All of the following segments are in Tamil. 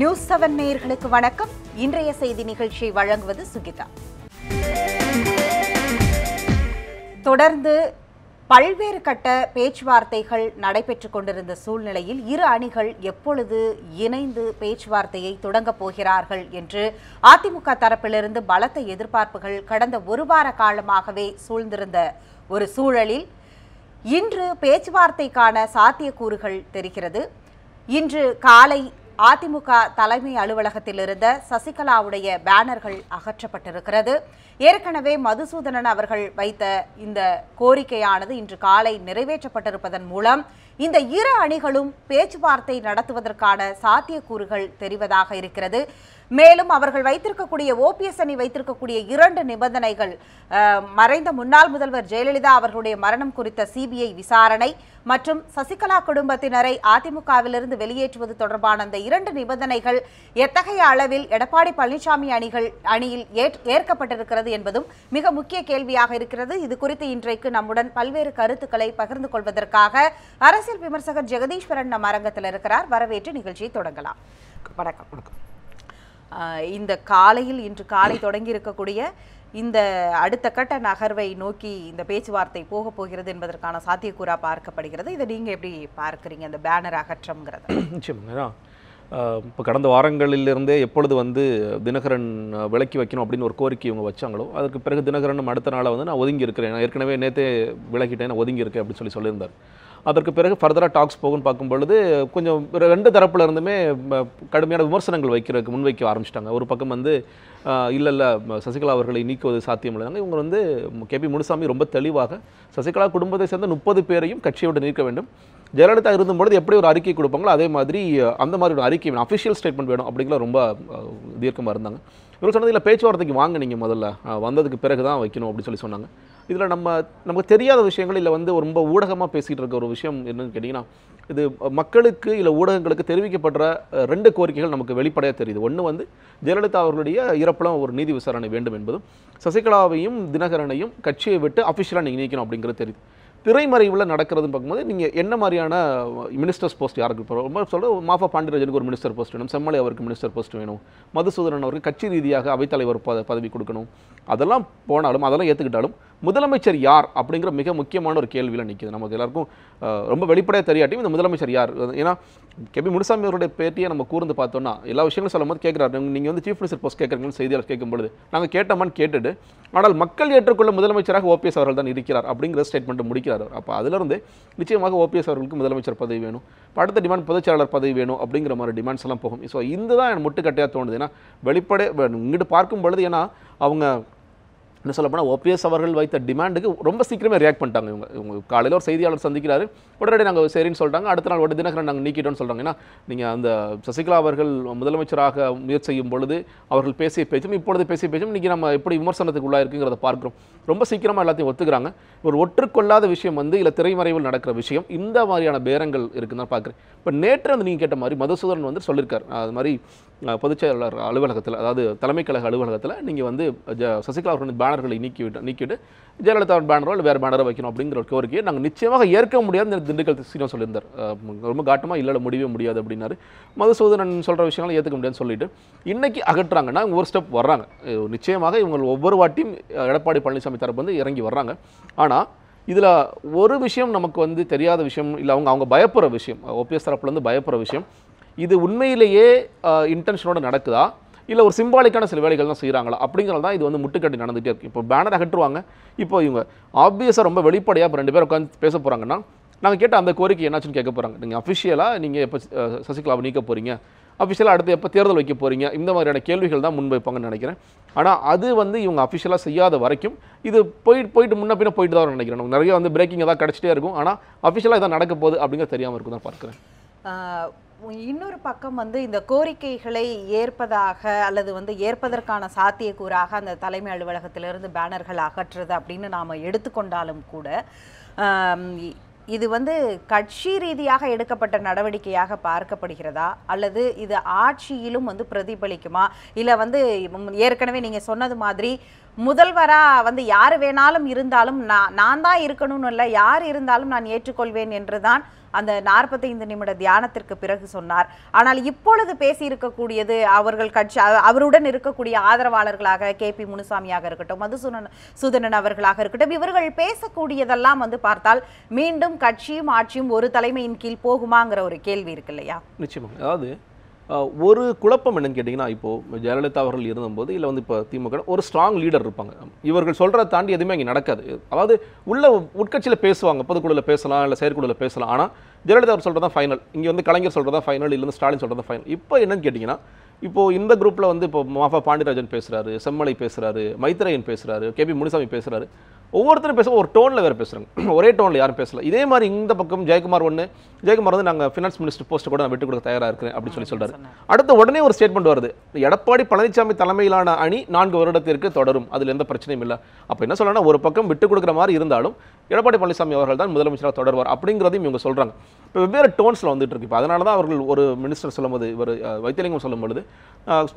நியூஸ் செவன் நேயர்களுக்கு வணக்கம். இன்றைய செய்தி நிகழ்ச்சியை வழங்குவது சுகிதா. தொடர்ந்து பல்வேறு கட்ட பேச்சுவார்த்தைகள் நடைபெற்றுக் கொண்டிருந்த சூழ்நிலையில் இரு அணிகள் எப்பொழுது இணைந்து பேச்சுவார்த்தையை தொடங்கப் போகிறார்கள் என்று அதிமுக தரப்பிலிருந்து பலத்த எதிர்பார்ப்புகள் கடந்த ஒரு வார காலமாகவே சூழ்ந்திருந்த ஒரு சூழலில் இன்று பேச்சுவார்த்தைக்கான சாத்தியக்கூறுகள் தெரிகிறது. இன்று காலை அதிமுக தலைமை அலுவலகத்தில் இருந்த சசிகலாவுடைய பேனர்கள் அகற்றப்பட்டிருக்கிறது. ஏற்கனவே மதுசூதனன் அவர்கள் வைத்த இந்த கோரிக்கையானது இன்று காலை நிறைவேற்றப்பட்டிருப்பதன் மூலம் இந்த இரு அணிகளும் பேச்சுவார்த்தை நடத்துவதற்கான சாத்தியக்கூறுகள் தெரிவதாக இருக்கிறது. மேலும் அவர்கள் வைத்திருக்கக்கூடிய ஓபிஎஸ் அணி வைத்திருக்கக்கூடிய இரண்டு நிபந்தனைகள் மறைந்த முன்னாள் முதல்வர் ஜெயலலிதா அவர்களுடைய மரணம் குறித்த சிபிஐ விசாரணை மற்றும் சசிகலா குடும்பத்தினரை அதிமுகவிலிருந்து வெளியேற்றுவது தொடர்பான அந்த இரண்டு நிபந்தனைகள் எத்தகைய அளவில் எடப்பாடி பழனிசாமி அணிகள் அணியில் ஏற்- ஏற்கப்பட்டிருக்கிறது என்பதும் மிக முக்கிய கேள்வியாக இருக்கிறது. இது குறித்து இன்றைக்கு நம்முடன் பல்வேறு கருத்துக்களை பகிர்ந்து கொள்வதற்காக அரசு அரசியல் விமர்சகர் ஜெகதீஸ்வரன் நம் அரங்கத்தில் இருக்கிறார். வரவேற்று நிகழ்ச்சியை தொடங்கலாம். வணக்கம். ஆஹ் இந்த காலையில் இன்று காலை தொடங்கி இருக்கக்கூடிய இந்த அடுத்த கட்ட நகர்வை நோக்கி இந்த பேச்சுவார்த்தை போக போகிறது என்பதற்கான சாத்தியக்கூறா பார்க்கப்படுகிறது. இதை நீங்க எப்படி பார்க்கறீங்க? இந்த பேனர் அகற்றம்ங்கிறத. நிச்சயமாக இப்போ கடந்த வாரங்களிலிருந்தே எப்பொழுது வந்து தினகரன் விலக்கி வைக்கணும் அப்படின்னு ஒரு கோரிக்கை இவங்க வச்சாங்களோ அதற்கு பிறகு தினகரன் அடுத்த நாளை வந்து நான் ஒதுங்கி இருக்கிறேன். நான் ஏற்கனவே நேற்றே விலகிட்டேன் நான் ஒதுங்கி இருக்கேன் அப்படின்னு சொல்லி சொல்லியிருந்தார். அதற்கு பிறகு ஃபர்தராக டாக்ஸ் போகும்னு பார்க்கும் பொழுது கொஞ்சம் ரெண்டு தரப்புல இருந்துமே கடுமையான விமர்சனங்கள் வைக்கிறதுக்கு முன்வைக்க ஆரம்பிச்சிட்டாங்க. ஒரு பக்கம் வந்து இல்லை இல்லை சசிகலா அவர்களை நீக்குவது சாத்தியம் இல்லைங்க இவங்க வந்து கேபி முனுசாமி ரொம்ப தெளிவாக சசிகலா குடும்பத்தை சேர்ந்த முப்பது பேரையும் கட்சியை விட்டு நீக்க வேண்டும். ஜெயலலிதா இருந்தபொழுது எப்படி ஒரு அறிக்கை கொடுப்பாங்களோ அதே மாதிரி அந்த மாதிரி ஒரு அறிக்கை வேணும் அஃபிஷியல் ஸ்டேட்மெண்ட் வேணும் அப்படிங்கிற ரொம்ப தீர்க்கமாக இருந்தாங்க. இவர் சொன்னது இல்லை பேச்சுவார்த்தைக்கு வாங்க நீங்கள் முதல்ல. வந்ததுக்கு பிறகு தான் வைக்கணும் அப்படின்னு சொல்லி சொன்னாங்க. இதில் நம்ம நமக்கு தெரியாத விஷயங்கள் இல்லை வந்து ரொம்ப ஊடகமாக பேசிகிட்டு இருக்க ஒரு விஷயம் என்னன்னு கேட்டிங்கன்னா இது மக்களுக்கு இல்லை ஊடகங்களுக்கு தெரிவிக்கப்படுற ரெண்டு கோரிக்கைகள் நமக்கு வெளிப்படையாக தெரியுது. ஒன்று வந்து ஜெயலலிதா அவர்களுடைய இறப்பிலும் ஒரு நீதி விசாரணை வேண்டும் என்பதும் சசிகலாவையும் தினகரனையும் கட்சியை விட்டு அஃபிஷியலாக நீங்கள் நீக்கணும் அப்படிங்கிறது தெரியுது. திரைமறைவில் நடக்கிறதுன்னு பார்க்கும்போது நீங்கள் என்ன மாதிரியான மினிஸ்டர்ஸ் போஸ்ட் யாருக்கு இப்போ ரொம்ப சொல்ல மாஃபா பாண்டியராஜனுக்கு ஒரு மினிஸ்டர் போஸ்ட் வேணும் செம்மலை அவருக்கு மினிஸ்டர் போஸ்ட் வேணும் மதுசூதனன் அவருக்கு கட்சி ரீதியாக அவைத்தலைவர் பத பதவி கொடுக்கணும். அதெல்லாம் போனாலும் அதெல்லாம் ஏற்றுக்கிட்டாலும் முதலமைச்சர் யார் அப்படிங்கிற மிக முக்கியமான ஒரு கேள்வியில் நிற்கிது நமக்கு எல்லாருக்கும் ரொம்ப வெளிப்படையாக தெரியாட்டியும் இந்த முதலமைச்சர் யார்? ஏன்னா கேபி முனுசாமி அவருடைய பேட்டியை நம்ம கூர்ந்து பார்த்தோம்னா எல்லா விஷயங்களும் சொல்லும்போது கேட்குறாரு நீங்கள் வந்து சீஃப் மினிஸ்டர் போஸ்ட் கேட்குறீங்கன்னு செய்தியாளர் கேட்கும்பொழுது நாங்கள் கேட்டோமான்னு கேட்டுட்டு ஆனால் மக்கள் ஏற்றுக்கொள்ள முதலமைச்சராக ஓபிஎஸ் அவர்கள் தான் இருக்கிறார் அப்படிங்கிற ஸ்டேட்மெண்ட் முடிக்கிறார். அவர் அப்போ அதிலிருந்து நிச்சயமாக ஓபிஎஸ் அவர்களுக்கு முதலமைச்சர் பதவி வேணும். அடுத்த டிமாண்ட் பொதுச்செயலாளர் பதவி வேணும் அப்படிங்கிற மாதிரி டிமாண்ட்ஸ் எல்லாம் போகும். ஸோ இந்த தான் எனக்கு முட்டுக்கட்டையாக தோணுது. ஏன்னா வெளிப்படை இங்கிட்டு பார்க்கும் பொழுது ஏன்னா அவங்க என்ன சொல்ல போனால் ஓபிஎஸ் அவர்கள் வைத்த டிமாண்டுக்கு ரொம்ப சீக்கிரமே ரியாக்ட் பண்ணிட்டாங்க இவங்க. இவங்க காலையில் ஒரு செய்தியாளர் சந்திக்கிறாரு. உடனடி நாங்கள் சரின்னு சொல்கிறாங்க அடுத்த நாள் ஒரு தினகரன் நாங்கள் நீக்கிட்டோம்னு சொல்கிறாங்க ஏன்னா நீங்கள் அந்த சசிகலா அவர்கள் முதலமைச்சராக முயற்சி செய்யும் பொழுது அவர்கள் பேசிய பேச்சும் இப்பொழுது பேசிய பேச்சும் இன்றைக்கி நம்ம எப்படி விமர்சனத்துக்கு உள்ளா இருக்குங்கிறத பார்க்குறோம். ரொம்ப சீக்கிரமாக எல்லாத்தையும் ஒத்துக்கிறாங்க. ஒரு ஒற்றுக்கொள்ளாத விஷயம் வந்து இல்லை திரைமறைவில் நடக்கிற விஷயம் இந்த மாதிரியான பேரங்கள் இருக்குன்னு தான் பார்க்குறேன். இப்போ நேற்று வந்து நீங்கள் கேட்ட மாதிரி மதுசூதரன் வந்து சொல்லியிருக்கார் அது மாதிரி பொதுச்செயலாளர் அலுவலகத்தில் அதாவது தலைமை கழக அலுவலகத்தில் நீங்கள் வந்து ஜ- சசிகலா அவர்களின் பேனர்களை நீக்கிவிட்டு நீக்கிட்டு ஜெயலலிதா பேனரோ இல்லை வேறு பேனரோ வைக்கணும் அப்படிங்கிற ஒரு கோரிக்கையை நாங்கள் நிச்சயமாக ஏற்க முடியாது திண்டுக்கல் சீனம் சொல்லியிருந்தார். ரொம்ப காட்டமாக இல்லை முடியவே முடியாது அப்படின்னாரு. மதுசூதனன் சொல்கிற விஷயங்களும் ஏற்றுக்க முடியாதுன்னு சொல்லிட்டு இன்றைக்கி அகற்றாங்கன்னா ஒரு ஸ்டெப் வர்றாங்க. நிச்சயமாக இவங்க ஒவ்வொரு வாட்டியும் எடப்பாடி பழனிசாமி தரப்பு வந்து இறங்கி வர்றாங்க. ஆனால் இதில் ஒரு விஷயம் நமக்கு வந்து தெரியாத விஷயம் இல்லை அவங்க அவங்க பயப்படுற விஷயம் ஓபிஎஸ் தரப்புலேருந்து பயப்படுற விஷயம் இது உண்மையிலேயே இன்டென்ஷனோட நடக்குதா? இல்லை ஒரு சிம்பாலிக்கான சில வேலைகள் தான் செய்கிறாங்களா அப்படிங்கிறது தான் இது வந்து முட்டுக்கட்டி நடந்துகிட்டே இருக்கு. இப்போ பேனர் அகற்றுவாங்க. இப்போ இவங்க ஆப்வியஸாக ரொம்ப வெளிப்படையாக இப்போ ரெண்டு பேரும் உட்காந்து பேச போகிறாங்கன்னா நாங்கள் கேட்ட அந்த கோரிக்கை என்னாச்சுன்னு கேட்க போகிறாங்க நீங்கள் அஃபிஷியலாக நீங்கள் எப்போ சசிகலாவை நீக்க போகிறீங்க அஃபிஷியலாக அடுத்து எப்போ தேர்தல் வைக்க போகிறீங்க இந்த மாதிரியான கேள்விகள் தான் முன்வைப்பாங்கன்னு நினைக்கிறேன். ஆனால் அது வந்து இவங்க அஃபிஷியலாக செய்யாத வரைக்கும் இது போயிட்டு போயிட்டு முன்ன பின்ன போயிட்டு தான் நினைக்கிறேன். நமக்கு நிறைய வந்து பிரேக்கிங் ஏதாவது கிடச்சிட்டே இருக்கும். ஆனால் அஃபிஷியலாக இதான் நடக்க போகுது அப்படிங்கிறது தெரியாமல் இருக்கும் தான் பார்க்குறேன். இன்னொரு பக்கம் வந்து இந்த கோரிக்கைகளை ஏற்பதாக அல்லது வந்து ஏற்பதற்கான சாத்தியக்கூறாக அந்த தலைமை அலுவலகத்திலிருந்து பேனர்கள் அகற்றுறது அப்படின்னு நாம் எடுத்துக்கொண்டாலும் கூட இது வந்து கட்சி ரீதியாக எடுக்கப்பட்ட நடவடிக்கையாக பார்க்கப்படுகிறதா? அல்லது இது ஆட்சியிலும் வந்து பிரதிபலிக்குமா? இல்லை வந்து ஏற்கனவே நீங்கள் சொன்னது மாதிரி முதல்வராக வந்து யார் வேணாலும் இருந்தாலும் நான் நான் தான் இருக்கணும்னு இல்லை யார் இருந்தாலும் நான் ஏற்றுக்கொள்வேன் என்று தான் அந்த நாற்பத்தைந்து நிமிட தியானத்திற்கு பிறகு சொன்னார். ஆனால் இப்பொழுது பேசியிருக்கக்கூடியது அவர்கள் கட்சி அவருடன் இருக்கக்கூடிய ஆதரவாளர்களாக கே பி முனுசாமியாக இருக்கட்டும் மதுசூதனன் சுதனன் அவர்களாக இருக்கட்டும் இவர்கள் பேசக்கூடியதெல்லாம் வந்து பார்த்தால் மீண்டும் கட்சியும் ஆட்சியும் ஒரு தலைமையின் கீழ் போகுமாங்கிற ஒரு கேள்வி இருக்கு இல்லையா? நிச்சயமாக. அதாவது ஒரு குழப்பம் என்னன்னு கேட்டிங்கன்னா இப்போது ஜெயலலிதா அவர்கள் இருந்தபோது இல்லை வந்து இப்போ திமுக ஒரு ஸ்ட்ராங் லீடர் இருப்பாங்க. இவர்கள் சொல்கிறத தாண்டி எதுவுமே அங்கே நடக்காது. அதாவது உள்ள உட்கட்சியில் பேசுவாங்க. பொதுக்குழுவில் பேசலாம் இல்லை செயற்குழுவில் பேசலாம். ஆனால் ஜெயலலிதா அவர் சொல்கிறது தான் ஃபைனல் இங்கே வந்து கலைஞர் சொல்கிறது தான் ஃபைனல் இல்லைன்னு ஸ்டாலின் சொல்கிறது தான் ஃபைனல் இப்போ என்னன்னு கேட்டிங்கன்னா இப்போ இந்த குரூப்பில் வந்து இப்போ மாஃபா பாண்டியராஜன் பேசுகிறாரு செம்மலை பேசுகிறாரு மைத்ரேயன் பேசுகிறாரு கே பி முனிசாமி பேசுகிறாரு ஒவ்வொருத்தரும் பேச ஒரு டோனில் வேறு பேசுகிறாங்க ஒரே டோனில் யாரும் பேசல. இதே மாதிரி இந்த பக்கம் ஜெயக்குமார் ஒன்று ஜெயக்குமார் வந்து நாங்கள் ஃபினான்ஸ் மினிஸ்டர் போஸ்ட் கூட நான் விட்டு கொடுக்க தயாராக இருக்கிறேன் அப்படின்னு சொல்லி சொல்றாரு. அடுத்த உடனே ஒரு ஸ்டேட்மெண்ட் வருது. எடப்பாடி பழனிசாமி தலைமையிலான அணி நான்கு வருடத்திற்கு தொடரும். அதில் எந்த பிரச்சனையும் இல்லை. அப்போ என்ன சொல்லணும்னா ஒரு பக்கம் விட்டு கொடுக்குற மாதிரி இருந்தாலும் எடப்பாடி பழனிசாமி அவர்கள் தான் முதலமைச்சராக தொடர்வார் அப்படிங்கிறதையும் இவங்க சொல்கிறாங்க இப்போ வெவ்வேறு டோன்ஸில் வந்துட்டு இருக்கு. இப்போ அதனால தான் அவர்கள் ஒரு மினிஸ்டர் சொல்லும்போது இவர் வைத்தியலிங்கம் சொல்லும்பொழுது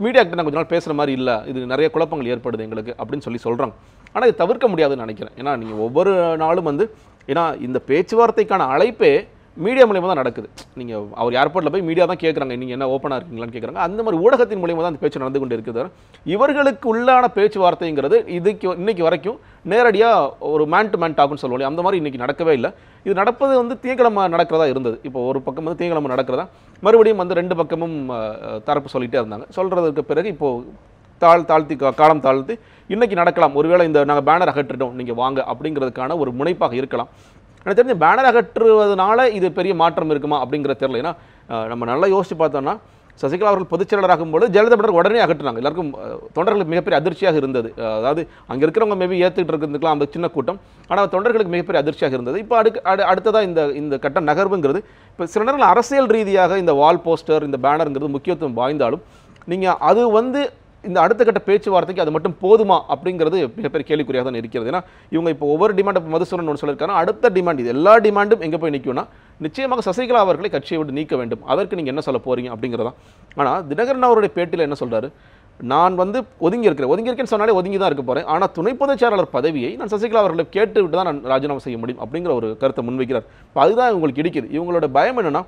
மீடியா கிட்ட நான் கொஞ்ச நாள் பேசுகிற மாதிரி இல்லை இது நிறைய குழப்பங்கள் ஏற்படுது எங்களுக்கு அப்படின்னு சொல்லி சொல்கிறாங்க ஆனால் இது தவிர்க்க முடியாதுன்னு நினைக்கிறேன். ஏன்னா நீங்கள் ஒவ்வொரு நாளும் வந்து ஏன்னா இந்த பேச்சுவார்த்தைக்கான அழைப்பே மீடியா மூலியமாக தான் நடக்குது. நீங்கள் அவர் ஏர்போர்ட்டில் போய் மீடியா தான் கேட்குறாங்க நீங்கள் என்ன ஓப்பனாக இருக்கீங்களான்னு கேட்குறாங்க அந்த மாதிரி ஊடகத்தின் மூலியமாக தான் அந்த பேச்சு நடந்து கொண்டு இருக்குது இவர்களுக்கு உள்ளான பேச்சுவார்த்தைங்கிறது இதுக்கு இன்னைக்கு வரைக்கும் நேரடியாக ஒரு மேன் டு மேன் டாக்னு சொல்லுவோம் அந்த மாதிரி இன்றைக்கி நடக்கவே இல்லை. இது நடப்பது வந்து தீங்கிழமை நடக்கிறதா இருந்தது. இப்போ ஒரு பக்கம் வந்து தீங்கிழமை நடக்கிறதா? மறுபடியும் வந்து ரெண்டு பக்கமும் தரப்பு சொல்லிகிட்டே இருந்தாங்க. சொல்கிறதுக்கு பிறகு இப்போது தாழ் தாழ்த்தி கா- காலம் தாழ்த்தி இன்றைக்கி நடக்கலாம். ஒருவேளை இந்த நாங்கள் பேனர் அகற்றிட்டோம். நீங்கள் வாங்க அப்படிங்கிறதுக்கான ஒரு முனைப்பாக இருக்கலாம். எனக்கு தெரிஞ்சு பேனர் அகற்றுவதனால இது பெரிய மாற்றம் இருக்குமா அப்படிங்கிற தெரியல. ஏன்னா நம்ம நல்லா யோசித்து பார்த்தோம்னா சசிகலா அவர்கள் பொதுச் போது ஜெயலலிதா பட்டர் உடனே அகற்றினாங்க. எல்லாருக்கும் தொண்டர்களுக்கு மிகப்பெரிய அதிர்ச்சியாக இருந்தது. அதாவது அங்கே இருக்கிறவங்க மேபி ஏற்றுக்கிட்டு இருக்கலாம் அந்த சின்ன கூட்டம். ஆனால் தொண்டர்களுக்கு மிகப்பெரிய அதிர்ச்சியாக இருந்தது. இப்போ அடுக்கு அடு அடுத்ததாக இந்த இந்த கட்ட நகர்வுங்கிறது இப்போ சில நேரங்கள் அரசியல் ரீதியாக இந்த வால் போஸ்டர் இந்த பேனருங்கிறது முக்கியத்துவம் வாய்ந்தாலும் நீங்கள் அது வந்து இந்த அடுத்த கட்ட பேச்சுவார்த்தைக்கு அது மட்டும் போதுமா அப்படிங்கிறது மிகப்பெரிய கேள்விக்குறியாக தான் இருக்கிறது. ஏன்னா இவங்க இப்போ ஒவ்வொரு டிமாண்ட் இப்போ மதுசூரன் ஒன்று சொல்லியிருக்காங்க அடுத்த டிமாண்ட் இது எல்லா டிமாண்டும் எங்கே போய் நிற்கும்னா நிச்சயமாக சசிகலா அவர்களை கட்சியை விட்டு நீக்க வேண்டும். அதற்கு நீங்கள் என்ன சொல்ல போகிறீங்க அப்படிங்கிறதா. ஆனால் தினகரன் அவருடைய பேட்டியில் என்ன சொல்கிறாரு நான் வந்து ஒதுங்கி இருக்கிறேன் ஒதுங்கி இருக்கேன்னு சொன்னாலே ஒதுங்கி தான் இருக்க போகிறேன் ஆனால் துணை பொதுச் செயலாளர் பதவியை நான் சசிகலா அவர்களை கேட்டு விட்டு தான் நான் ராஜினாமா செய்ய முடியும் அப்படிங்கிற ஒரு கருத்தை முன்வைக்கிறார். இப்போ அதுதான் இவங்களுக்கு இடிக்குது. இவங்களோட பயம் என்னென்னா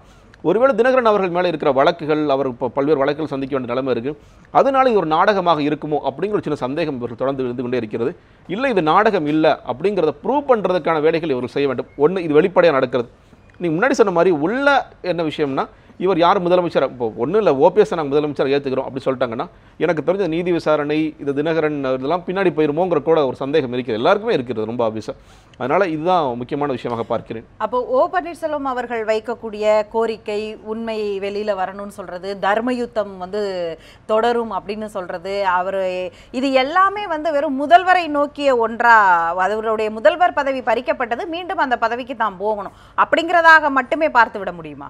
ஒருவேளை தினகரன் அவர்கள் மேலே இருக்கிற வழக்குகள் அவர் இப்போ பல்வேறு வழக்குகள் சந்திக்க வேண்டிய நிலைமை இருக்குது அதனால இது ஒரு நாடகமாக இருக்குமோ அப்படிங்கிற ஒரு சின்ன சந்தேகம் இவர்கள் தொடர்ந்து இருந்து கொண்டே இருக்கிறது. இல்லை இது நாடகம் இல்லை அப்படிங்கிறத ப்ரூவ் பண்ணுறதுக்கான வேலைகள் இவர்கள் செய்ய வேண்டும். ஒன்று இது வெளிப்படையாக நடக்கிறது. நீ முன்னாடி சொன்ன மாதிரி உள்ள என்ன விஷயம்னா இவர் யார் முதலமைச்சர்? இப்போ ஒன்றும் இல்லை ஓபிஎஸ் நாங்கள் முதலமைச்சர் ஏற்றுக்கிறோம் அப்படி சொல்லிட்டாங்கன்னா எனக்கு தெரிஞ்ச நீதி விசாரணை இது தினகரன் இதெல்லாம் பின்னாடி போயிருமோங்கிற கூட ஒரு சந்தேகம் இருக்குது எல்லாருக்குமே இருக்கிறது ரொம்ப ஆபீஸாக அதனால் இதுதான் முக்கியமான விஷயமாக பார்க்கிறேன். அப்போ ஓ பன்னீர்செல்வம் அவர்கள் வைக்கக்கூடிய கோரிக்கை உண்மை வெளியில் வரணும்னு சொல்கிறது தர்மயுத்தம் வந்து தொடரும் அப்படின்னு சொல்கிறது அவர் இது எல்லாமே வந்து வெறும் முதல்வரை நோக்கிய ஒன்றா அவருடைய முதல்வர் பதவி பறிக்கப்பட்டது மீண்டும் அந்த பதவிக்கு தான் போகணும். அப்படிங்கிறதாக மட்டுமே பார்த்து விட முடியுமா?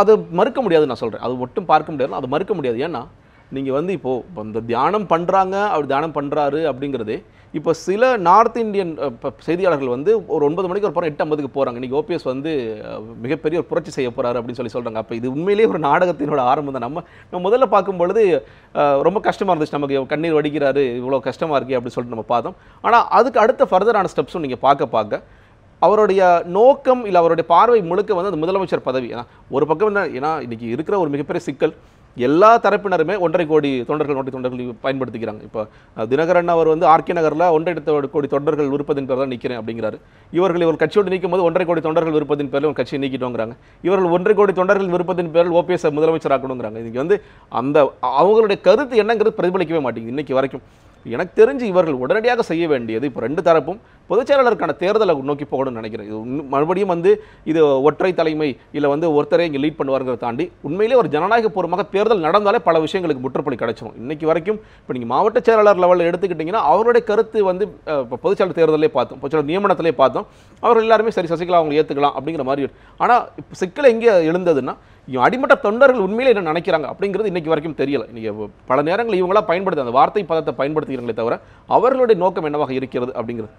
அது மறுக்க முடியாது நான் சொல்கிறேன் அது ஒட்டும் பார்க்க முடியாது அது மறுக்க முடியாது. ஏன்னா நீங்கள் வந்து இப்போது இப்போ இந்த தியானம் பண்ணுறாங்க அவர் தியானம் பண்ணுறாரு அப்படிங்கிறதே இப்போ சில நார்த் இந்தியன் செய்தியாளர்கள் வந்து ஒரு ஒன்பது மணிக்கு ஒரு படம் எட்டு ஐம்பதுக்கு போகிறாங்க இன்றைக்கி ஓபிஎஸ் வந்து மிகப்பெரிய ஒரு புரட்சி செய்ய போகிறாரு அப்படின்னு சொல்லி சொல்கிறாங்க அப்போ இது உண்மையிலேயே ஒரு நாடகத்தினோட ஆரம்பம் தான். நம்ம நம்ம முதல்ல பார்க்கும்பொழுது ரொம்ப கஷ்டமாக இருந்துச்சு. நமக்கு கண்ணீர் வடிக்கிறாரு இவ்வளோ கஷ்டமாக இருக்கே அப்படின்னு சொல்லிட்டு நம்ம பார்த்தோம். ஆனால் அதுக்கு அடுத்த ஃபர்தரான ஸ்டெப்ஸும் நீங்கள் பார்க்க பார்க்க அவருடைய நோக்கம் இல்லை அவருடைய பார்வை முழுக்க வந்து அந்த முதலமைச்சர் பதவி. ஏன்னா ஒரு பக்கம் என்ன ஏன்னா இன்றைக்கி இருக்கிற ஒரு மிகப்பெரிய சிக்கல் எல்லா தரப்பினருமே ஒன்றரை கோடி தொண்டர்கள் ஒன்றரை தொண்டர்கள் பயன்படுத்திக்கிறாங்க. இப்போ தினகரன் அவர் வந்து ஆர்கே நகரில் ஒன்றரை கோடி தொண்டர்கள் விருப்பத்தின் பேர் தான் நிற்கிறேன் அப்படிங்கிறாரு. இவர்கள் இவர் கட்சியோடு நீக்கும் போது ஒன்றரை கோடி தொண்டர்கள் விருப்பத்தின் பேரில் கட்சியை நீக்கிட்டோங்கிறாங்க. இவர்கள் ஒன்றரை கோடி தொண்டர்கள் விருப்பத்தின் பேரில் ஓபிஎஸ் முதலமைச்சர் ஆக்கணுங்கிறாங்க இன்றைக்கி வந்து அந்த அவங்களுடைய கருத்து என்னங்கிறது பிரதிபலிக்கவே மாட்டேங்குது இன்றைக்கி வரைக்கும். எனக்கு தெரிஞ்சு இவர்கள் உடனடியாக செய்ய வேண்டியது இப்போ ரெண்டு தரப்பும் பொதுச் செயலாளருக்கான தேர்தலை நோக்கி போகணும்னு நினைக்கிறேன். இது மறுபடியும் வந்து இது ஒற்றை தலைமை இல்லை வந்து ஒருத்தரே இங்கே லீட் பண்ணுவாருங்கிறத தாண்டி உண்மையிலே ஒரு ஜனநாயக பூர்வமாக தேர்தல் நடந்தாலே பல விஷயங்களுக்கு முற்றுப்புள்ளி கிடைச்சிரும். இன்னைக்கு வரைக்கும் இப்போ நீங்கள் மாவட்ட செயலாளர் லெவலில் எடுத்துக்கிட்டிங்கன்னா அவருடைய கருத்து வந்து இப்போ பொதுச்செயலாளர் தேர்தலே பார்த்தோம். பொதுச் நியமனத்திலே பார்த்தோம். அவர்கள் எல்லாருமே சரி சசிகலா அவங்க ஏற்றுக்கலாம் அப்படிங்கிற மாதிரி. ஆனால் இப்போ சிக்கல் எங்கே எழுந்ததுன்னா அடிமட்ட தொண்டர்கள் உண்மையிலே என்ன நினைக்கிறாங்க அப்படிங்கிறது இன்னைக்கு வரைக்கும் தெரியல. இன்றைக்கி பல நேரங்கள் இவங்களாம் பயன்படுத்தி அந்த வார்த்தை பதத்தை பயன்படுத்துகிறாங்களே தவிர அவர்களுடைய நோக்கம் என்னவாக இருக்கிறது அப்படிங்கிறது.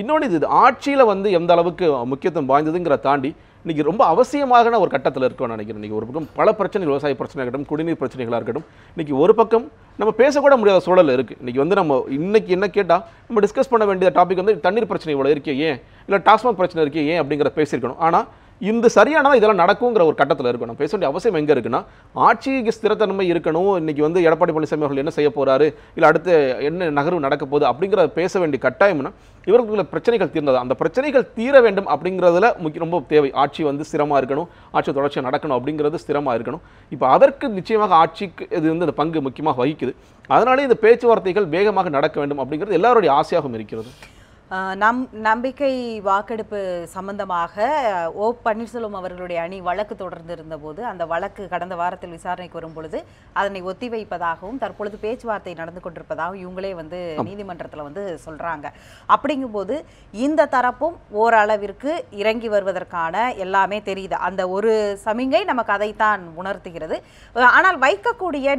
இன்னொன்று இது ஆட்சியில் வந்து எந்த அளவுக்கு முக்கியத்துவம் வாய்ந்ததுங்கிற தாண்டி இன்றைக்கி ரொம்ப அவசியமான ஒரு கட்டத்தில் இருக்கும்னு நினைக்கிறேன். இன்றைக்கி ஒரு பக்கம் பல பிரச்சனை விவசாய பிரச்சனையாக இருக்கட்டும் குடிநீர் பிரச்சனைகளாக இருக்கட்டும் இன்றைக்கி ஒரு பக்கம் நம்ம பேசக்கூட முடியாத சூழல் இருக்குது இன்றைக்கி வந்து நம்ம இன்னைக்கு என்ன கேட்டால் நம்ம டிஸ்கஸ் பண்ண வேண்டிய டாபிக் வந்து தண்ணீர் பிரச்சனை இவ்வளோ இருக்கே ஏன்? இல்லை டாஸ்மாக் பிரச்சனை இருக்கே ஏன் அப்படிங்கிற பேசியிருக்கணும். ஆனால் இந்த சரியானதான் இதெல்லாம் நடக்குங்கிற ஒரு கட்டத்தில் இருக்கும் நம்ம பேச வேண்டிய அவசியம் எங்கே இருக்குன்னா ஆட்சிக்கு ஸ்திரத்தன்மை இருக்கணும். இன்னைக்கு வந்து எடப்பாடி பழனிசாமி அவர்கள் என்ன செய்ய போகிறாரு இல்லை அடுத்து என்ன நகர்வு நடக்க போகுது அப்படிங்கிறத பேச வேண்டிய கட்டாயம்னா இவர்களுக்குள்ள பிரச்சனைகள் தீர்ந்தது? அந்த பிரச்சனைகள் தீர வேண்டும் அப்படிங்கிறதுல முக்கிய ரொம்ப தேவை. ஆட்சி வந்து ஸ்திரமாக இருக்கணும். ஆட்சி தொடர்ச்சியாக நடக்கணும் அப்படிங்கிறது ஸ்திரமாக இருக்கணும். இப்போ அதற்கு நிச்சயமாக ஆட்சிக்கு இது வந்து அந்த பங்கு முக்கியமாக வகிக்குது. அதனாலே இந்த பேச்சுவார்த்தைகள் வேகமாக நடக்க வேண்டும் அப்படிங்கிறது எல்லாருடைய ஆசையாகவும் இருக்கிறது. நம் நம்பிக்கை வாக்கெடுப்பு சம்பந்தமாக ஓ பன்னீர்செல்வம் அவர்களுடைய அணி வழக்கு தொடர்ந்து இருந்தபோது அந்த வழக்கு கடந்த வாரத்தில் விசாரணைக்கு வரும் பொழுது அதனை ஒத்திவைப்பதாகவும் தற்பொழுது பேச்சுவார்த்தை நடந்து கொண்டிருப்பதாகவும் இவங்களே வந்து நீதிமன்றத்தில் வந்து சொல்றாங்க. அப்படிங்கும்போது இந்த தரப்பும் ஓரளவிற்கு இறங்கி வருவதற்கான எல்லாமே தெரியுது. அந்த ஒரு சமிங்கை நமக்கு அதைத்தான் உணர்த்துகிறது. ஆனால் வைக்கக்கூடிய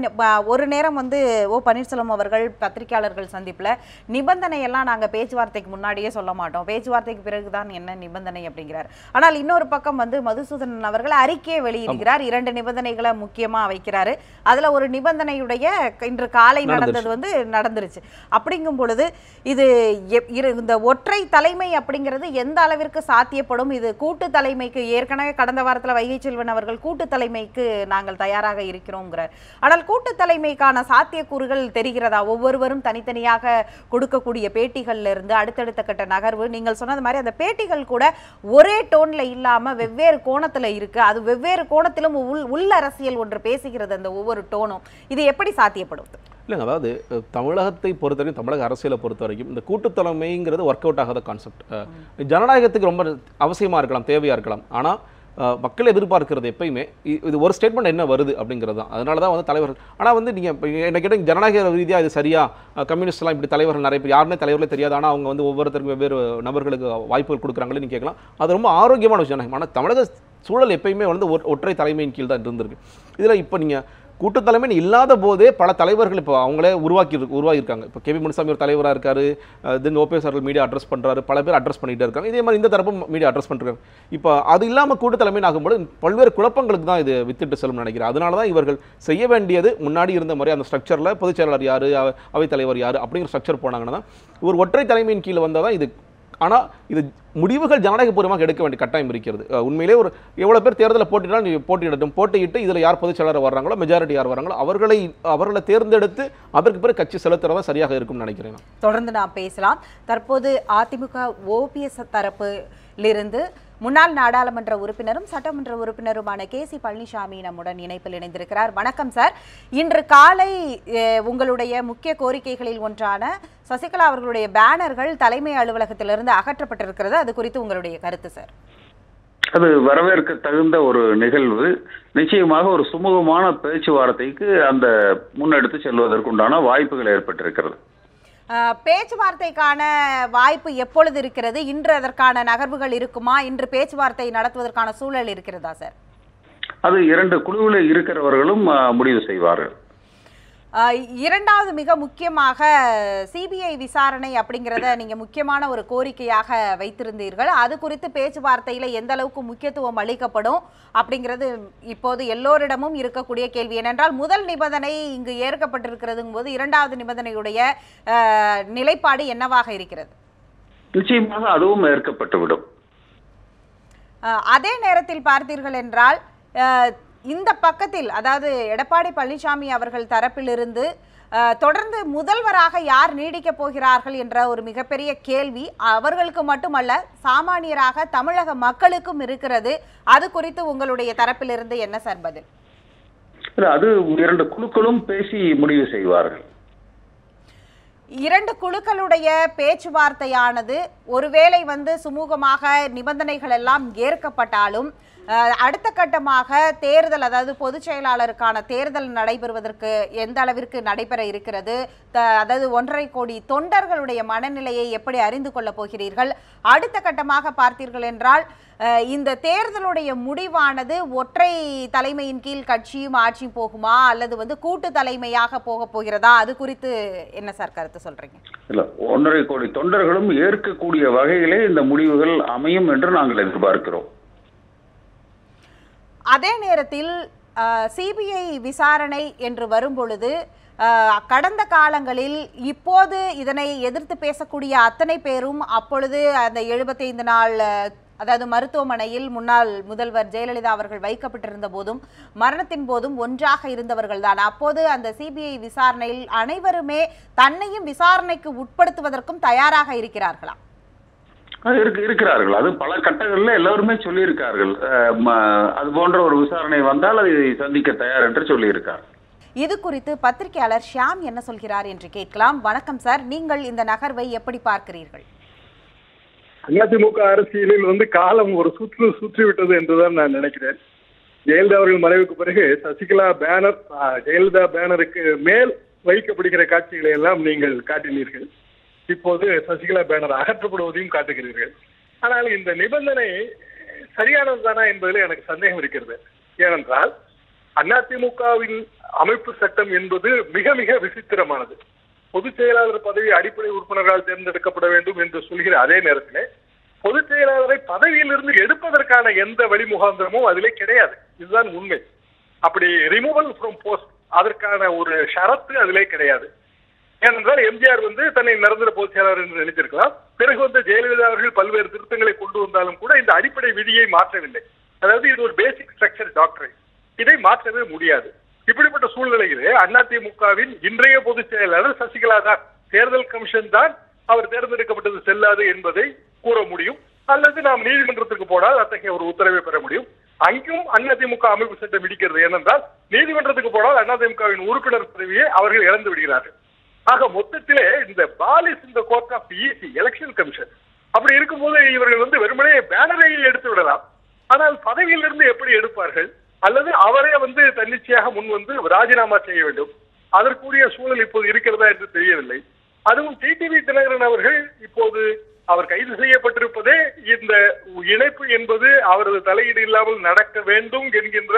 ஒரு நேரம் வந்து ஓ பன்னீர்செல்வம் அவர்கள் பத்திரிகையாளர்கள் சந்திப்பில் நிபந்தனை எல்லாம் நாங்கள் பேச்சுவார்த்தைக்கு முன்னாடியே சொல்ல மாட்டோம். பேச்சுவார்த்தைக்கு பிறகுதான் என்ன நிபந்தனை அப்படிங்கிறார். ஆனால் இன்னொரு பக்கம் வந்து மதுசூதனன் அவர்கள் அறிக்கையை வெளியிடுகிறார். இரண்டு நிபந்தனைகளை முக்கியமா வைக்கிறாரு. அதுல ஒரு நிபந்தனையுடைய இன்று காலை நடந்தது வந்து நடந்துருச்சு. அப்படிங்கும் பொழுது இது இந்த ஒற்றை தலைமை அப்படிங்கிறது எந்த அளவிற்கு சாத்தியப்படும்? இது கூட்டு தலைமைக்கு ஏற்கனவே கடந்த வாரத்துல வைகை செல்வன் அவர்கள் கூட்டு தலைமைக்கு நாங்கள் தயாராக இருக்கிறோங்கிறார். ஆனால் கூட்டு தலைமைக்கான சாத்தியக்கூறுகள் தெரிகிறதா? ஒவ்வொருவரும் தனித்தனியாக கொடுக்கக்கூடிய பேட்டிகள்ல இருந்து அடுத்தடுத்த கட்ட நகர்வு. நீங்கள் சொன்னது மாதிரி அந்த பேட்டிகள் கூட ஒரே டோன்ல இல்லாம வெவ்வேறு கோணத்துல இருக்கு. அது வெவ்வேறு கோணத்திலும் உள் உள் அரசியல் ஒன்று பேசுகிறது அந்த ஒவ்வொரு டோனும். இது எப்படி சாத்தியப்படும் இல்லைங்க அதாவது தமிழகத்தை பொறுத்த வரைக்கும் தமிழக அரசியலை பொறுத்த வரைக்கும் இந்த கூட்டுத் தலைமைங்கிறது ஒர்க் அவுட் ஆகாத கான்செப்ட் ஜனநாயகத்துக்கு ரொம்ப அவசியமாக இருக்கலாம் தேவையாக இருக்கலாம். ஆனால் மக்கள் எதிர்பார்க்கிறது எப்பயுமே. இது ஒரு ஸ்டேட்மெண்ட் என்ன வருது அப்படிங்கிறது தான் அதனால தான் வந்து தலைவர்கள் ஆனால் வந்து நீங்கள் என்ன கேட்டால் ஜனநாயக ரீதியாக இது சரியா? கம்யூனிஸ்ட்லாம் இப்படி தலைவர்கள் நிறைய பேர் யாருன்னே தலைவர்களே தெரியாது ஆனால் அவங்க வந்து ஒவ்வொருத்தருக்கும் வெவ்வேறு நபர்களுக்கு வாய்ப்புகள் கொடுக்குறாங்களே நீங்கள் கேட்கலாம். அது ரொம்ப ஆரோக்கியமான விஷயம். ஆனால் தமிழக சூழல் எப்பயுமே வந்து ஒற்றை- ஒற்றை தலைமையின் கீழ் தான் இருந்திருக்கு. இதில் இப்போ நீங்கள் கூட்டத்தலைமை இல்லாத போதே பல தலைவர்கள் இப்போ அவங்களே உருவாக்கி உருவாகியிருக்காங்க. இப்போ கேபி முனுசாமி ஒரு தலைவராக இருக்காரு தென் ஓபிஎஸ் அவர்கள் மீடியா அட்ரஸ் பண்ணுறாரு பல பேர் அட்ரஸ் பண்ணிட்டு இருக்காங்க. இதே மாதிரி இந்த தரப்பும் மீடியா அட்ரஸ் பண்ணுறாங்க இப்போ அது இல்லாமல் கூட்டத்தலைமை ஆகும்போது பல்வேறு குழப்பங்களுக்கு தான் இது வித்துட்டு செல்லும் நினைக்கிறேன். அதனால தான் இவர்கள் செய்ய வேண்டியது முன்னாடி இருந்த மாதிரி அந்த ஸ்ட்ரக்சரில் பொதுச் செயலாளர் யார் அவைத்தலைவர் யார் அப்படிங்கிற ஸ்ட்ரக்சர் போனாங்கன்னா ஒரு ஒற்றை தலைமையின் கீழே வந்தால் தான் இது ஆனால் இது முடிவுகள் ஜனநாயகபூர்வமாக எடுக்க வேண்டிய கட்டாயம் இருக்கிறது. உண்மையிலே ஒரு எவ்வளோ பேர் தேர்தலில் போட்டிட்டாலும் நீ போட்டியிடட்டும் போட்டியிட்டு இதில் யார் பொதுச்செயலாளர் வர்றாங்களோ மெஜாரிட்டி யார் வர்றாங்களோ அவர்களை அவர்களை தேர்ந்தெடுத்து அதற்கு பிறகு கட்சி செலுத்துறதா சரியாக இருக்கும்னு நினைக்கிறேன் தொடர்ந்து நான் பேசலாம். தற்போது அதிமுக ஓபிஎஸ் தரப்பிலிருந்து முன்னாள் நாடாளுமன்ற உறுப்பினரும் சட்டமன்ற உறுப்பினருமான கே சி பழனிசாமி நம்முடன் இணைப்பில் இணைந்திருக்கிறார். வணக்கம் சார். இன்று காலை உங்களுடைய முக்கிய கோரிக்கைகளில் ஒன்றான சசிகலா அவர்களுடைய பேனர்கள் தலைமை அலுவலகத்திலிருந்து அகற்றப்பட்டிருக்கிறது. அது குறித்து உங்களுடைய கருத்து சார். அது வரவேற்க தகுந்த ஒரு நிகழ்வு. நிச்சயமாக ஒரு சுமூகமான பேச்சுவார்த்தைக்கு அந்த முன்னெடுத்து செல்வதற்குண்டான வாய்ப்புகள் ஏற்பட்டிருக்கிறது. பேச்சுவார்த்தைக்கான வாய்ப்பு எப்பொழுது இருக்கிறது? இன்று அதற்கான நகர்வுகள் இருக்குமா? இன்று பேச்சுவார்த்தை நடத்துவதற்கான சூழல் இருக்கிறதா சார்? அது இரண்டு குழுவில் இருக்கிறவர்களும் முடிவு செய்வார்கள். இரண்டாவது மிக முக்கியமாக சிபிஐ விசாரணை அப்படிங்கிறத நீங்க முக்கியமான ஒரு கோரிக்கையாக வைத்திருந்தீர்கள். அது குறித்து பேச்சுவார்த்தையில எந்த அளவுக்கு முக்கியத்துவம் அளிக்கப்படும் அப்படிங்கிறது இப்போது எல்லோரிடமும் இருக்கக்கூடிய கேள்வி. ஏனென்றால் முதல் நிபந்தனை இங்கு ஏற்கப்பட்டிருக்கிறதுங்கும் போது இரண்டாவது நிபந்தனையுடைய நிலைப்பாடு என்னவாக இருக்கிறது? நிச்சயமாக அதுவும் ஏற்கப்பட்டுவிடும். அதே நேரத்தில் பார்த்தீர்கள் என்றால் இந்த பக்கத்தில் அதாவது எடப்பாடி பழனிசாமி அவர்கள் தரப்பிலிருந்து தொடர்ந்து முதல்வராக யார் நீடிக்கப் போகிறார்கள் என்ற ஒரு மிகப்பெரிய கேள்வி அவர்களுக்கு மட்டுமல்ல சாமானியராக தமிழக மக்களுக்கும் இருக்கிறது. அது குறித்து உங்களுடைய தரப்பிலிருந்து என்ன சார் பதில்? அது இரண்டு குழுக்களும் பேசி முடிவு செய்வார்கள். இரண்டு குழுக்களுடைய பேச்சுவார்த்தையானது ஒருவேளை வந்து சுமூகமாக நிபந்தனைகள் எல்லாம் ஏற்கப்பட்டாலும் அடுத்த கட்டமாக தேர்தல் அதாவது பொதுச் செயலாளருக்கான தேர்தல் நடைபெறுவதற்கு எந்த அளவிற்கு நடைபெற இருக்கிறது? அதாவது ஒன்றரை கோடி தொண்டர்களுடைய மனநிலையை எப்படி அறிந்து கொள்ளப் போகிறீர்கள்? அடுத்த கட்டமாக பார்த்தீர்கள் என்றால் இந்த தேர்தலுடைய முடிவானது ஒற்றை தலைமையின் கீழ் கட்சியும் ஆட்சியும் போகுமா? அல்லது வந்து கூட்டு தலைமையாக போக போகிறதா? அது குறித்து என்ன சார் கருத்து சொல்றீங்க? இல்ல ஒன்றரை கோடி தொண்டர்களும் ஏற்கக்கூடிய வகையிலே இந்த முடிவுகள் அமையும் என்று நாங்கள் எதிர்பார்க்கிறோம். அதே நேரத்தில் சிபிஐ விசாரணை என்று வரும்பொழுது கடந்த காலங்களில் இப்போது இதனை எதிர்த்து பேசக்கூடிய அத்தனை பேரும் அப்பொழுது அந்த 75 நாள் அதாவது மருத்துவமனையில் முன்னாள் முதல்வர் ஜெயலலிதா அவர்கள் வைக்கப்பட்டிருந்த போதும் மரணத்தின் போதும் ஒன்றாக இருந்தவர்கள் தான். அப்போது அந்த சிபிஐ விசாரணையில் அனைவருமே தன்னையும் விசாரணைக்கு உட்படுத்துவதற்கும் தயாராக இருக்கிறார்களாம். இருக்கு இருக்கிறார்கள். அது பல கட்டங்களில் எல்லோருமே சொல்லியிருக்கார்கள். அது போன்ற ஒரு விசாரணை வந்தால் அதை சந்திக்க தயார் என்று சொல்லியிருக்கார். இது குறித்து பத்திரிகையாளர் ஷியாம் என்ன சொல்கிறார் என்று கேட்கலாம். வணக்கம் சார். நீங்கள் இந்த நகர்வை எப்படி பார்க்கிறீர்கள்? அதிமுக அரசியலில் வந்து காலம் ஒரு சுற்று சுற்றி விட்டது என்றுதான் நான் நினைக்கிறேன். ஜெயலலிதா அவர்கள் மறைவுக்கு பிறகு சசிகலா பேனர் ஜெயலலிதா பேனருக்கு மேல் வைக்கப்படுகிற காட்சிகளை எல்லாம் நீங்கள் காட்டினீர்கள். இப்போது சசிகலா பேனர் அகற்றப்படுவதையும் காட்டுகிறீர்கள். ஆனால் இந்த நிபந்தனை சரியானதுதானா என்பதில் எனக்கு சந்தேகம் இருக்கிறது. ஏனென்றால் அதிமுகவின் அமைப்பு சட்டம் என்பது மிக மிக விசித்திரமானது. பொதுச் செயலாளர் பதவி அடிப்படை உறுப்பினர்களால் தேர்ந்தெடுக்கப்பட வேண்டும் என்று சொல்கிற அதே நேரத்தில் பொதுச் செயலாளரை பதவியிலிருந்து எடுப்பதற்கான எந்த வழிமுகாந்திரமும் அதிலே கிடையாது. இதுதான் உண்மை. அப்படி ரிமூவல் ஃப்ரம் போஸ்ட் அதற்கான ஒரு ஷரத்து அதிலே கிடையாது. ஏனென்றால் எம்ஜிஆர் வந்து தன்னை நிரந்தர பொதுச் செயலாளர் என்று நினைத்திருக்கலாம். பிறகு வந்து ஜெயலலிதா அவர்கள் பல்வேறு திருத்தங்களை கொண்டு வந்தாலும் கூட இந்த அடிப்படை விதியை மாற்றவில்லை. அதாவது இது ஒரு பேசிக் ஸ்ட்ரக்சர் டாக்டரை இதை மாற்றவே முடியாது. இப்படிப்பட்ட சூழ்நிலையிலே அதிமுகவின் இன்றைய பொதுச் செயலாளர் சசிகலா தான் தேர்தல் கமிஷன் தான் அவர் தேர்ந்தெடுக்கப்பட்டது செல்லாது என்பதை கூற முடியும். அல்லது நாம் நீதிமன்றத்துக்கு போனால் அத்தகைய ஒரு உத்தரவை பெற முடியும். அங்கும் அதிமுக அமைப்பு சட்டம் இடிக்கிறது. ஏனென்றால் நீதிமன்றத்துக்கு போனால் அதிமுகவின் உறுப்பினர் பதவியை அவர்கள் இழந்து விடுகிறார்கள். ஆக மொத்தத்திலே இந்த பாலிஸ் இந்த court of EC election commission அப்படி இருக்கும்போது இவர்கள் வந்து வெறுமனே பேனரை எடுத்து விடலாம். ஆனால் பதவியிலிருந்து எப்படி எடுப்பார்கள்? அல்லது அவரே வந்து தன்னிச்சையாக முன் வந்து ராஜினாமா செய்ய வேண்டும். அதற்குரிய சூழல் இப்போது இருக்கிறதா என்று தெரியவில்லை. அதுவும் டிடிவி தினகரன் அவர்கள் இப்போது அவர் கைது செய்யப்பட்டிருப்பதே இந்த இணைப்பு என்பது அவரது தலையீடு இல்லாமல் நடக்க வேண்டும் என்கின்ற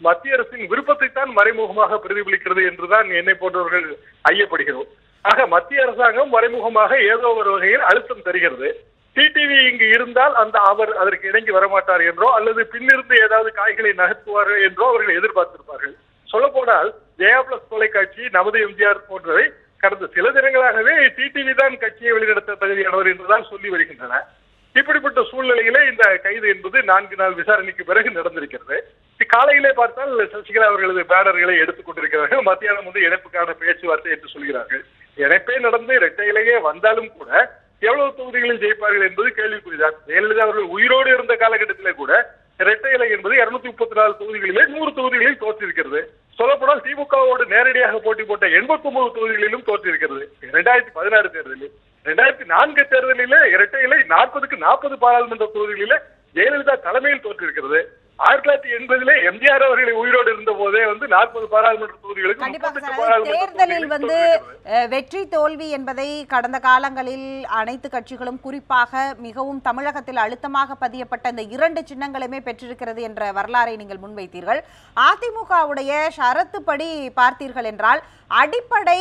மத்திய அரசின் விருப்பத்தை தான் மறைமுகமாக பிரதிபலிக்கிறது என்றுதான் என்னை போன்றவர்கள் ஐயப்படுகிறோம். ஆக மத்திய அரசாங்கம் மறைமுகமாக ஏதோ ஒரு வகையில் அழுத்தம் தருகிறது. டிடிவி இங்கு இருந்தால் அந்த அவர் அதற்கு இணங்கி வரமாட்டார் என்றோ அல்லது பின்னிருந்து ஏதாவது காய்களை நகர்த்துவார்கள் என்றோ அவர்கள் எதிர்பார்த்திருப்பார்கள். சொல்ல போனால் ஜெயா பிளஸ் தொலைக்காட்சி நமது எம்ஜிஆர் போன்றவை கடந்த சில தினங்களாகவே டிடிவி தான் கட்சியை வெளிநடத்த தகுதியானவர் என்றுதான் சொல்லி வருகின்றன. இப்படிப்பட்ட சூழ்நிலையிலே இந்த கைது என்பது நான்கு நாள் விசாரணைக்கு பிறகு நடந்திருக்கிறது. காலையிலே பார்த்தால் சசிகலா அவர்களது பேனர்களை எடுத்துக் கொண்டிருக்கிறார்கள். மத்தியானம் வந்து இணைப்புக்கான பேச்சுவார்த்தை என்று சொல்கிறார்கள். இணைப்பே நடந்து இரட்டையிலேயே வந்தாலும் கூட எவ்வளவு தொகுதிகளில் ஜெயிப்பார்கள் என்பது கேள்விக்குறிதான். ஜெயலலிதா அவர்கள் உயிரோடு இருந்த காலகட்டத்திலே கூட இரட்டை இலை என்பது இருநூத்தி முப்பத்தி நாலு தொகுதிகளிலே நூறு தொகுதிகளில் தோற்றிருக்கிறது. சொல்லப்போனால் திமுகவோடு நேரடியாக போட்டி போட்ட எண்பத்தி ஒன்பது தொகுதிகளிலும் தோற்றிருக்கிறது. இரண்டாயிரத்தி பதினாறு தேர்தலில் இரண்டாயிரத்தி நான்கு தேர்தலிலே இரட்டை இலை நாற்பதுக்கு நாற்பது பாராளுமன்ற தொகுதிகளிலே ஜெயலலிதா தலைமையில் தோற்றிருக்கிறது. ஆயிரத்தி தொள்ளாயிரத்தி எண்பதிலே எம்ஜிஆர் அவர்களை உயிரோடு இருந்த போதே வந்து நாற்பது பாராளுமன்ற தொகுதிகளுக்கு தேர்தலில் வந்து வெற்றி தோல்வி என்பதை கடந்த காலங்களில் அனைத்து கட்சிகளும் குறிப்பாக மிகவும் தமிழகத்தில் அழுத்தமாக பதியப்பட்ட இந்த இரண்டு சின்னங்களுமே பெற்றிருக்கிறது என்ற வரலாறை நீங்கள் முன்வைத்தீர்கள். அதிமுகவுடைய ஷரத்துப்படி பார்த்தீர்கள் என்றால் அடிப்படை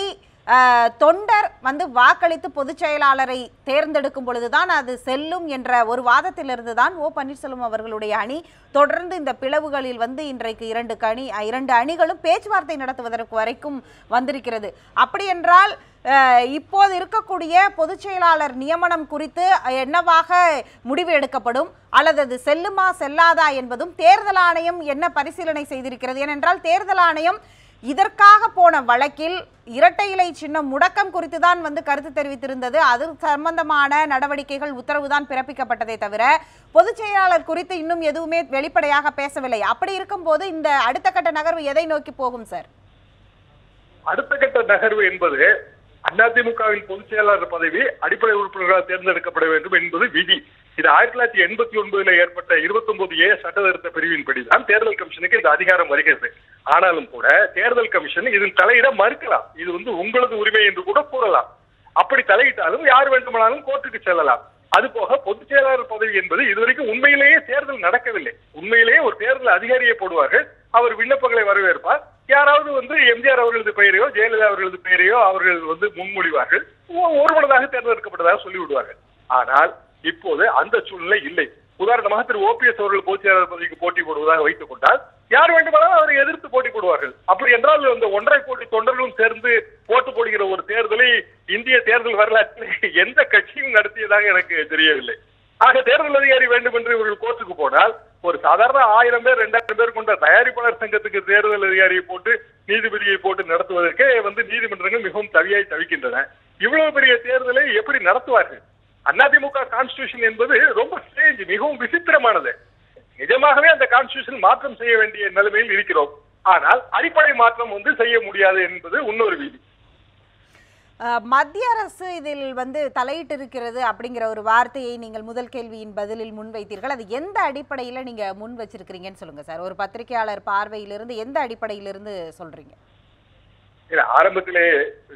தொண்டர் வந்து வாக்களித்து பொதுச் செயலாளரை தேர்ந்தெடுக்கும் பொழுதுதான் அது செல்லும் என்ற ஒரு வாதத்திலிருந்து தான் ஓ பன்னீர்செல்வம் அவர்களுடைய அணி தொடர்ந்து இந்த பிளவுகளில் வந்து இன்றைக்கு இரண்டு கணி இரண்டு அணிகளும் பேச்சுவார்த்தை நடத்துவதற்கு வரைக்கும் வந்திருக்கிறது. அப்படி என்றால் இப்போது இருக்கக்கூடிய பொதுச் செயலாளர் நியமனம் குறித்து என்னவாக முடிவு எடுக்கப்படும்? அல்லது அது செல்லுமா செல்லாதா என்பதும் தேர்தல் ஆணையம் என்ன பரிசீலனை செய்திருக்கிறது? ஏனென்றால் தேர்தல் ஆணையம் இதற்காக போன வழக்கில் இரட்டை இலை சின்னம் முடக்கம் குறித்து தான் வந்து கருத்து தெரிவித்திருந்தது. அது சம்பந்தமான நடவடிக்கைகள் உத்தரவுதான் பிறப்பிக்கப்பட்டதே தவிர பொதுச் செயலாளர் குறித்து இன்னும் எதுவுமே வெளிப்படையாக பேசவில்லை. அப்படி இருக்கும்போது இந்த அடுத்த கட்ட நகர்வு எதை நோக்கி போகும் சார்? அடுத்த கட்ட நகர்வு என்பது அதிமுகவின் பொதுச் செயலாளர் பதவி அடிப்படை உறுப்பினர்களால் தேர்ந்தெடுக்கப்பட வேண்டும் என்பது விதி. இது ஆயிரத்தி தொள்ளாயிரத்தி எண்பத்தி ஒன்பதுல ஏற்பட்ட இருபத்தி ஒன்பது ஏ சட்ட திருத்த பிரிவின்படி தான் தேர்தல் கமிஷனுக்கு இந்த அதிகாரம் வருகிறது. ஆனாலும் கூட தேர்தல் கமிஷன் இதில் தலையிட மறுக்கலாம். இது வந்து உங்களது உரிமை என்று கூட கூறலாம். அப்படி தலையிட்டாலும் யார் வேண்டுமானாலும் கோர்ட்டுக்கு செல்லலாம். அது போக பொதுச் செயலாளர் பதவி என்பது இதுவரைக்கும் உண்மையிலேயே தேர்தல் நடக்கவில்லை. உண்மையிலேயே ஒரு தேர்தல் அதிகாரியை போடுவார்கள். அவர் விண்ணப்பங்களை வரவேற்பார். யாராவது வந்து எம்ஜிஆர் அவர்களது பெயரையோ ஜெயலலிதா அவர்களது பெயரையோ அவர்கள் வந்து முன்மொழிவார்கள். ஒருமனதாக தேர்ந்தெடுக்கப்பட்டதாக சொல்லிவிடுவார்கள். ஆனால் இப்போது அந்த சூழ்நிலை இல்லை. உதாரணமாக திரு ஓபிஎஸ் அவர்கள் பொதுச் செயலாளர் பதவிக்கு போட்டி போடுவதாக வைத்துக் கொண்டால் யார் வேண்டுமானாலும் அவரை எதிர்த்து போட்டி போடுவார்கள். அப்படி என்றால் இந்த ஒன்றரை கோடி தொண்டர்களும் சேர்ந்து போட்டு போடுகிற ஒரு தேர்தலை இந்திய தேர்தல் வரலாற்றில் எந்த கட்சியும் நடத்தியதாக எனக்கு தெரியவில்லை. ஆக தேர்தல் அதிகாரி வேண்டும் என்று இவர்கள் கோர்ட்டுக்கு போனால் ஒரு சாதாரண ஆயிரம் பேர் ரெண்டாயிரம் பேர் கொண்ட தயாரிப்பாளர் சங்கத்துக்கு தேர்தல் அதிகாரியை போட்டு நீதிபதியை போட்டு நடத்துவதற்கே வந்து நீதிமன்றங்கள் மிகவும் தவியாய் தவிக்கின்றன. இவ்வளவு பெரிய தேர்தலை எப்படி நடத்துவார்கள்? அதிமுக கான்ஸ்டியூஷன் என்பது ரொம்ப ஸ்ட்ரேஞ்ச் மிகவும் விசித்திரமானது. நிஜமாகவே அந்த கான்ஸ்டியூஷன் மாற்றம் செய்ய வேண்டிய நிலைமையில் இருக்கிறோம். ஆனால் அடிப்படை மாற்றம் வந்து செய்ய முடியாது என்பது இன்னொரு விதி. மத்திய அரசு இதில் வந்து தலையிட்டு இருக்கிறது அப்படிங்கிற ஒரு வார்த்தையை நீங்கள் முதல் கேள்வியின் பதிலில் முன்வைத்தீர்கள். அது எந்த அடிப்படையில் நீங்க முன் வச்சிருக்கிறீங்கன்னு சொல்லுங்க சார். ஒரு பத்திரிகையாளர் பார்வையிலிருந்து எந்த அடிப்படையிலிருந்து சொல்றீங்க? ஆரம்பத்திலே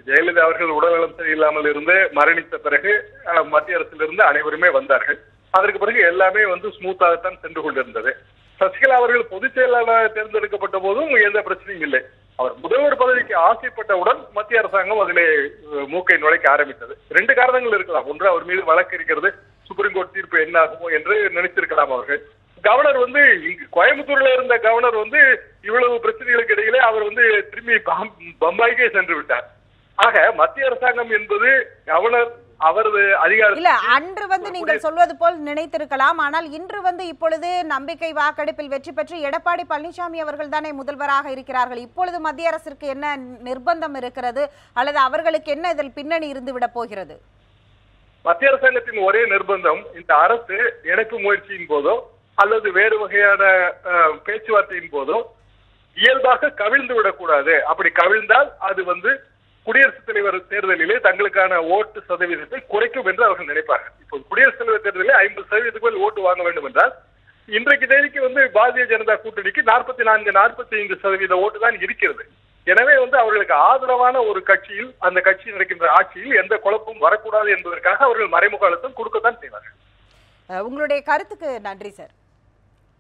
ஜெயலலிதா அவர்கள் உடல்நலம் சரியில்லாமல் இருந்து மரணித்த பிறகு மத்திய அரசிலிருந்து அனைவருமே வந்தார்கள். அதற்கு பிறகு எல்லாமே வந்து ஸ்மூத்தாகத்தான் சென்று கொண்டிருந்தது. சசிகலா அவர்கள் பொதுச் செயலாளராக தேர்ந்தெடுக்கப்பட்ட போதும் எந்த பிரச்சனையும் இல்லை. அவர் முதல்வர் பதவிக்கு ஆசைப்பட்டவுடன் மத்திய அரசாங்கம் அதிலே மூக்கை நுழைக்க ஆரம்பித்தது. ரெண்டு காரணங்கள் இருக்கலாம். ஒன்று அவர் மீது வழக்கு இருக்கிறது. சுப்ரீம் கோர்ட் தீர்ப்பு என்ன ஆகுமோ என்று நினைத்திருக்கலாம் அவர்கள். கவர்னர் வந்து கோயம்புத்தூர்ல இருந்த கவர்னர் வந்து இவ்வளவு பிரச்சனைகளுக்கு இடையிலே அவர் வந்து திரும்பி பாம்- பம்பாய்க்கே சென்று விட்டார். ஆக மத்திய அரசாங்கம் என்பது கவர்னர் அவரது இல்ல அதிகாரத்தில் அன்று வந்து நீங்கள் சொல்வது போல் நினைத்திருக்கலாம். ஆனால் இன்று வந்து இப்பொழுது நம்பிக்கை வாக்கெடுப்பில் வெற்றி பெற்று எடப்பாடி பழனிசாமி அவர்கள் தானே முதல்வராக இருக்கிறார்கள். இப்பொழுது மத்திய அரசிற்கு என்ன நிர்பந்தம் இருக்கிறது? அல்லது அவர்களுக்கு என்ன இதில் பின்னணி இருந்து விட போகிறது? மத்திய அரசாங்கத்தின் ஒரே நிர்பந்தம் இந்த அரசு இணைப்பு முயற்சியின் போதோ அல்லது வேறு வகையான பேச்சுவார்த்தையின் போதோ இயல்பாக கவிழ்ந்து விடக்கூடாது. அப்படி கவிழ்ந்தால் அது வந்து குடியரசுத் தலைவர் தேர்தலிலே தங்களுக்கான ஓட்டு சதவீதத்தை குறைக்கும் என்று அவர்கள் நினைப்பார்கள். இப்போ குடியரசுத் தலைவர் தேர்தலில் ஐம்பது சதவீதத்துக்கு மேல் ஓட்டு வாங்க வேண்டும் என்றால் இன்றைக்கு தேதிக்கு வந்து பாரதிய ஜனதா கூட்டணிக்கு நாற்பத்தி நான்கு நாற்பத்தி ஐந்து சதவீத ஓட்டு தான் இருக்கிறது. எனவே வந்து அவர்களுக்கு ஆதரவான ஒரு கட்சியில் அந்த கட்சி நடக்கின்ற ஆட்சியில் எந்த குழப்பமும் வரக்கூடாது என்பதற்காக அவர்கள் மறைமுக அழுத்தம் கொடுக்கத்தான் செய்வார்கள். உங்களுடைய கருத்துக்கு நன்றி சார்.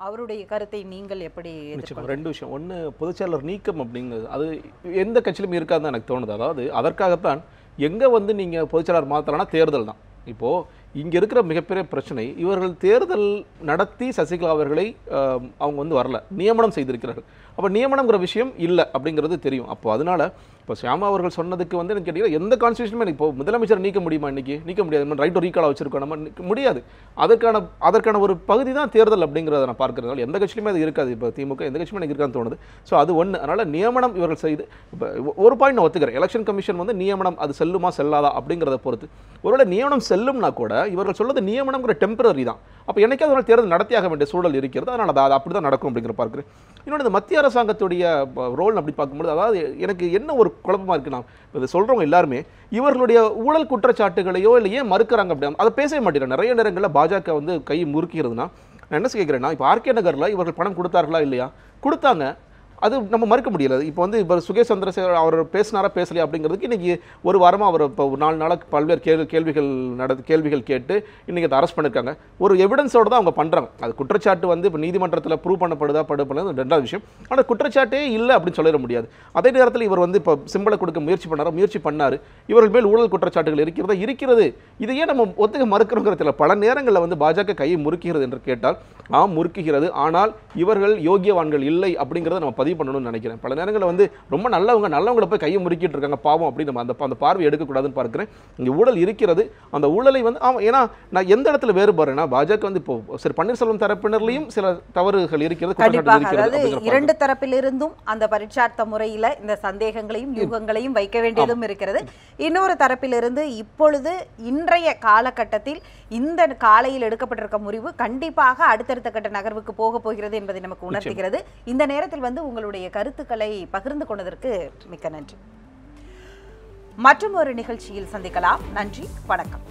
அவருடைய கருத்தை நீங்கள் எப்படி நிச்சயமா? ரெண்டு விஷயம். ஒன்று பொதுச்செயலர் நீக்கம் அப்படிங்கிறது. அது எந்த கட்சியிலும் இருக்காதுன்னு எனக்கு தோணுது. அதாவது அதற்காகத்தான் எங்கே வந்து நீங்கள் பொதுச்செயலர் மாற்றலாம்னா தேர்தல் தான். இப்போது இங்கே இருக்கிற மிகப்பெரிய பிரச்சனை இவர்கள் தேர்தல் நடத்தி சசிகலா அவர்களை அவங்க வந்து வரல. நியமனம் செய்திருக்கிறார்கள். அப்போ நியமனம்ங்கிற விஷயம் இல்லை அப்படிங்கிறது தெரியும். அப்போ அதனால இப்போ ஷியாமா அவர்கள் சொன்னதுக்கு வந்து எனக்கு கேட்டீங்கன்னா எந்த கான்ஸ்டியூஷனுமே இப்போ முதலமைச்சர் நீக்க முடியுமா இன்றைக்கி நீக்க முடியாது. ரைட் டு ரீகால் நம்ம முடியாது. அதற்கான அதற்கான ஒரு பகுதி தான் தேர்தல் அப்படிங்கிறத நான் பார்க்கறதுனால எந்த கட்சியிலுமே அது இருக்காது. இப்போ திமுக எந்த கட்சியுமே எனக்கு இருக்கான்னு தோணுது. ஸோ அது ஒன்று அதனால் நியமனம் இவர்கள் செய்து இப்போ ஒரு பாயிண்ட் நான் ஒத்துக்கிறேன். எலெக்ஷன் கமிஷன் வந்து நியமனம் அது செல்லுமா செல்லாதா அப்படிங்கிறத பொறுத்து. ஒருவேளை நியமனம் செல்லும்னா கூட இவர்கள் சொல்வது நியமனம்ங்கிற டெம்பரரி தான். அப்போ என்னைக்காவது ஒரு தேர்தல் நடத்தியாக வேண்டிய சூழல் இருக்கிறது. அதனால் அது அப்படி தான் நடக்கும் அப்படிங்கிற பார்க்குறேன். இன்னொன்று இந்த மத்திய அரசாங்கத்துடைய ரோல் அப்படி பார்க்கும்போது அதாவது எனக்கு என்ன ஒரு குழப்பமாக இருக்கு. நான் இதை சொல்கிறவங்க எல்லாருமே இவர்களுடைய ஊழல் குற்றச்சாட்டுகளையோ இல்லை ஏன் மறுக்கிறாங்க அப்படின்னா அதை பேசவே மாட்டேங்கிறாங்க. நிறைய நேரங்களில் பாஜக வந்து கை முறுக்கிறதுனா நான் என்ன கேட்குறேன்னா இப்போ ஆர்கே நகரில் இவர்கள் பணம் கொடுத்தார்களா இல்லையா? கொடுத்தாங்க. அது நம்ம மறுக்க முடியல. இப்போ வந்து இப்போ சுகேஷ் சந்திரசேகர் அவர் பேசினாரா பேசலையா அப்படிங்கிறதுக்கு இன்றைக்கி ஒரு வாரமாக அவர் இப்போ நாலு நாளாக பல்வேறு கேள்வி கேள்விகள் நட கேள்விகள் கேட்டு இன்றைக்கி அதை அரெஸ்ட் பண்ணியிருக்காங்க ஒரு எவிடன்ஸோடு தான் அவங்க பண்ணுறாங்க அது குற்றச்சாட்டு வந்து இப்போ நீதிமன்றத்தில் ப்ரூவ் பண்ணப்படுதா படு பண்ணது ரெண்டாவது விஷயம். ஆனால் குற்றச்சாட்டே இல்லை அப்படின்னு சொல்லிட முடியாது. அதே நேரத்தில் இவர் வந்து இப்போ சிம்பிளை கொடுக்க முயற்சி பண்ணாரா முயற்சி பண்ணார். இவர்கள் மேல் ஊழல் குற்றச்சாட்டுகள் இருக்கிறதா இருக்கிறது. இதையே நம்ம ஒத்துக்க மறுக்கிறோங்கிறதுல பல நேரங்களில் வந்து பாஜக கையை முறுக்குகிறது என்று கேட்டால் ஆம் முறுக்குகிறது. ஆனால் இவர்கள் யோகியவான்கள் இல்லை அப்படிங்கிறத நம்ம பதிவு பண்ணணும்னு நினைக்கிறேன். பல நேரங்களில் வந்து ரொம்ப நல்லவங்க நல்லவங்களை போய் கையை முறுக்கிட்டு இருக்காங்க. பாவம் அப்படின்னு நம்ம அந்த அந்த பார்வை எடுக்கக்கூடாதுன்னு பார்க்குறேன். இங்கே ஊழல் இருக்கிறது அந்த ஊழலை வந்து ஆமாம் ஏன்னா நான் எந்த இடத்துல வேறுபாடுனா பாஜக வந்து இப்போ சரி பன்னீர்செல்வம் தரப்பினர்லையும் சில தவறுகள் இருக்கிறது இரண்டு தரப்பிலிருந்தும் அந்த பரீட்சார்த்த முறையில இந்த சந்தேகங்களையும் யூகங்களையும் வைக்க வேண்டியதும் இருக்கிறது. இன்னொரு தரப்பிலிருந்து இப்பொழுது இன்றைய காலகட்டத்தில் இந்த காலையில் எடுக்கப்பட்டிருக்க முடிவு கண்டிப்பாக அடுத்தடுத்த கட்ட நகர்வுக்கு போக போகிறது என்பதை நமக்கு உணர்த்துகிறது. இந்த நேரத்தில் வந்து உங்களுடைய கருத்துக்களை பகிர்ந்து கொண்டதற்கு மிக்க நன்றி. மற்றும் ஒரு நிகழ்ச்சியில் சந்திக்கலாம். நன்றி. வணக்கம்.